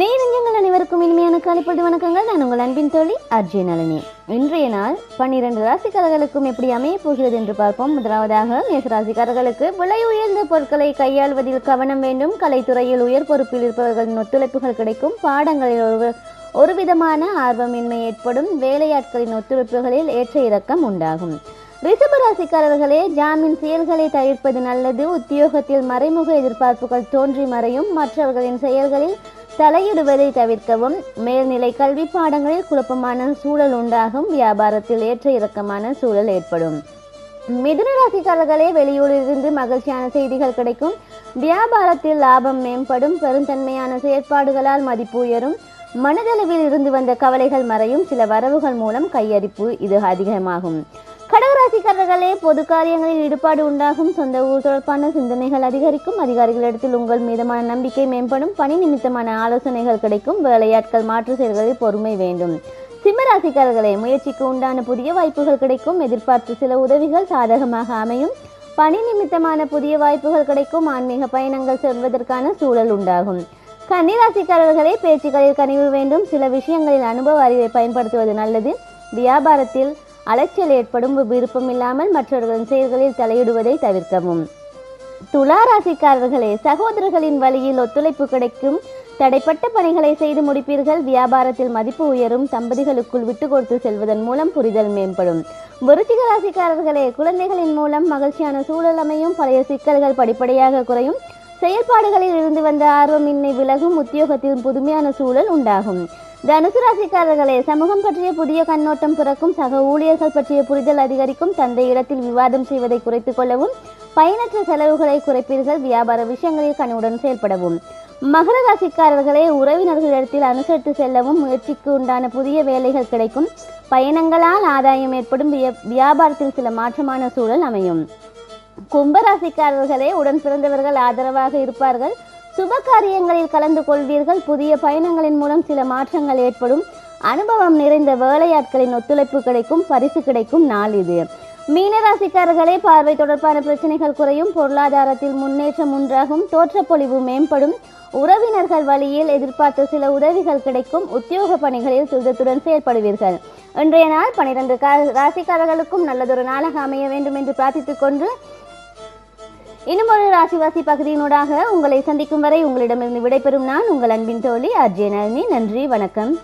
நேரஞ்சங்கள் அனைவருக்கும் இனிமையான காலைப்பொழுது வணக்கங்கள். நான் உங்கள் அன்பின் தோழி அர்ஜுன் நளினி இன்றைய நாள் பன்னிரண்டு ராசிக்காரர்களுக்கும் எப்படி அமையப் போகிறது என்று பார்ப்போம். முதலாவதாக மேசராசிக்காரர்களுக்கு விலை உயர்ந்த பொருட்களை கையாள்வதில் கவனம் வேண்டும். கலைத்துறையில் உயர் பொறுப்பில் இருப்பவர்களின் ஒத்துழைப்புகள் கிடைக்கும். பாடங்களில் ஒரு ஒரு விதமான ஆர்வமின்மை ஏற்படும். வேலையாட்களின் ஒத்துழைப்புகளில் ஏற்ற இறக்கம் உண்டாகும். ரிஷப ராசிக்காரர்களே ஜாமீன் செயல்களை தவிர்ப்பது நல்லது. உத்தியோகத்தில் மறைமுக எதிர்பார்ப்புகள் தோன்றி மறையும். மற்றவர்களின் செயல்களில் தலையிடுவதை தவிர்க்கவும் மேல்நிலை கல்வி பாடங்களில் குழப்பமான சூழல் உண்டாகும் வியாபாரத்தில் ஏற்ற இறக்கமான சூழல் ஏற்படும். மிதுன ராசிக்காரர்களே வெளியூரிலிருந்து மகிழ்ச்சியான செய்திகள் கிடைக்கும். வியாபாரத்தில் லாபம் மேம்படும் பெருந்தன்மையான செயற்பாடுகளால் மதிப்பு உயரும். மனதளவில் இருந்து வந்த கவலைகள் மறையும் சில வரவுகள் மூலம் கையரிப்பு இது அதிகமாகும். கடகராசிக்காரர்களே பொது காரியங்களில் ஈடுபாடு உண்டாகும். சொந்த ஊர் தொடர்பான சிந்தனைகள் அதிகரிக்கும். அதிகாரிகளிடத்தில் உங்கள் மீதமான நம்பிக்கை மேம்படும். பணி நிமித்தமான ஆலோசனைகள் கிடைக்கும். வேலையாட்கள் மாற்று செயல்களில் பொறுமை வேண்டும். சிம்மராசிக்காரர்களே முயற்சிக்கு உண்டான புதிய வாய்ப்புகள் கிடைக்கும். எதிர்பார்த்த சில உதவிகள் சாதகமாக அமையும். பணி நிமித்தமான புதிய வாய்ப்புகள் கிடைக்கும். ஆன்மீக பயணங்கள் செல்வதற்கான சூழல் உண்டாகும். கன்னிராசிக்காரர்களே பேச்சுக்களில் கனிவு வேண்டும். சில விஷயங்களில் அனுபவ அறிவை பயன்படுத்துவது நல்லது. வியாபாரத்தில் அலைச்சல் ஏற்படும் விருப்பம் இல்லாமல் மற்றவர்களின் செயல்களில் தலையிடுவதை தவிர்க்கவும். துலா ராசிக்காரர்களே சகோதரர்களின் வழியில் ஒத்துழைப்பு கிடைக்கும். தடைப்பட்ட பணிகளை செய்து முடிப்பீர்கள். வியாபாரத்தில் மதிப்பு உயரும். தம்பதிகளுக்குள் விட்டு கொடுத்து செல்வதன் மூலம் புரிதல் மேம்படும். விருச்சிக ராசிக்காரர்களே குழந்தைகளின் மூலம் மகிழ்ச்சியான சூழல் அமையும். பழைய சிக்கல்கள் படிப்படியாக குறையும். செயல்பாடுகளில் இருந்து வந்த ஆர்வமின்மை விலகும். உத்தியோகத்தில் புதுமையான சூழல் உண்டாகும். தனுசு ராசிக்காரர்களே சமூகம் பற்றிய புதிய கண்ணோட்டம் பிறக்கும் சக ஊழியர்கள் பற்றிய புரிதல் அதிகரிக்கும் தந்தை இடத்தில் விவாதம் செய்வதை குறைத்துக் கொள்ளவும் பயனற்ற செலவுகளை குறைப்பீர்கள் வியாபார விஷயங்களில் கனிவுடன் செயல்படவும். மகர ராசிக்காரர்களே உறவினர்களிடத்தில் அனுசரித்து செல்லவும் முயற்சிக்கு உண்டான புதிய வேலைகள் கிடைக்கும். பயணங்களால் ஆதாயம் ஏற்படும் வியாபாரத்தில் சில மாற்றமான சூழல் அமையும். கும்பராசிக்காரர்களே உடன் பிறந்தவர்கள் ஆதரவாக இருப்பார்கள். சுப காரியங்களில் கலந்து கொள்வீர்கள். புதிய பயணங்களின் மூலம் சில மாற்றங்கள் ஏற்படும். அனுபவம் நிறைந்த வேலையாட்களின் ஒத்துழைப்பு கிடைக்கும். பரிசு கிடைக்கும் நாள் இது. மீனராசிக்காரர்களே பார்வை தொடர்பான பிரச்சனைகள் குறையும். பொருளாதாரத்தில் முன்னேற்றம் உண்டாகும். தோற்றப்பொழிவு மேம்படும். உறவினர்கள் வழியில் எதிர்பார்த்த சில உதவிகள் கிடைக்கும். உத்தியோக பணிகளில் துரிதத்துடன் செயல்படுவீர்கள் இன்றைய நாள் பனிரெண்டு ராசிக்காரர்களுக்கும் நல்லதொரு நாளாக அமைய வேண்டும் என்று பிரார்த்தித்துக் கொண்டு இன்னும் ஒரு ராசிவாசி பகுதியினூடாக உங்களை சந்திக்கும் வரை உங்களிடமிருந்து விடைபெறும் நான் உங்கள் அன்பின் தோழி அர்ஜய நளினி. நன்றி வணக்கம்.